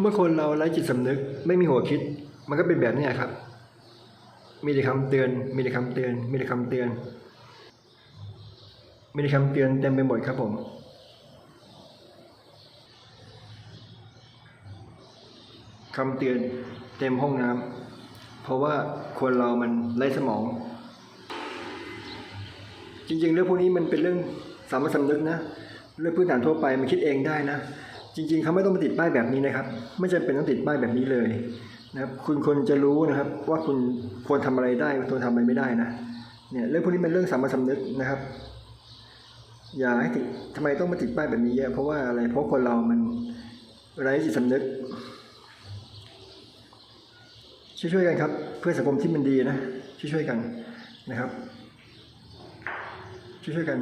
เมื่อคนเราไร้จิตสำนึก ไม่มีหัวคิด มันก็เป็นแบบนี้ครับ มีแต่คำเตือน มีแต่คำเตือน มีแต่คำเตือน มีแต่คำเตือนเต็มไปหมดครับผมคำเตือนเต็มห้องน้ำเพราะว่าคนเรามันไร้สมอง จริงๆ เรื่องพวกนี้มันเป็นเรื่องสามัญสำนึกนะ เรื่องพื้นฐานทั่วไปมันคิดเองได้นะ จริงๆเขาไม่ต้องมาติดป้ายแบบนี้นะครับ ไม่จำเป็นต้องติดป้ายแบบนี้เลยนะครับคุณควรจะรู้นะครับ ว่าคุณควรทำอะไรได้ควรทำอะไรไม่ได้นะเนี่ยเรื่องพวกนี้เป็นเรื่องสามัญสำนึกนะครับ อย่าให้ติดทำไมต้องมาติดป้ายแบบนี้เยอะเพราะว่าอะไรเพราะคนเรามันไร้จิตสำนึก ช่วยๆกันครับ เพื่อสังคมที่มันดีนะช่วยๆกันนะครับ ช่วยๆกัน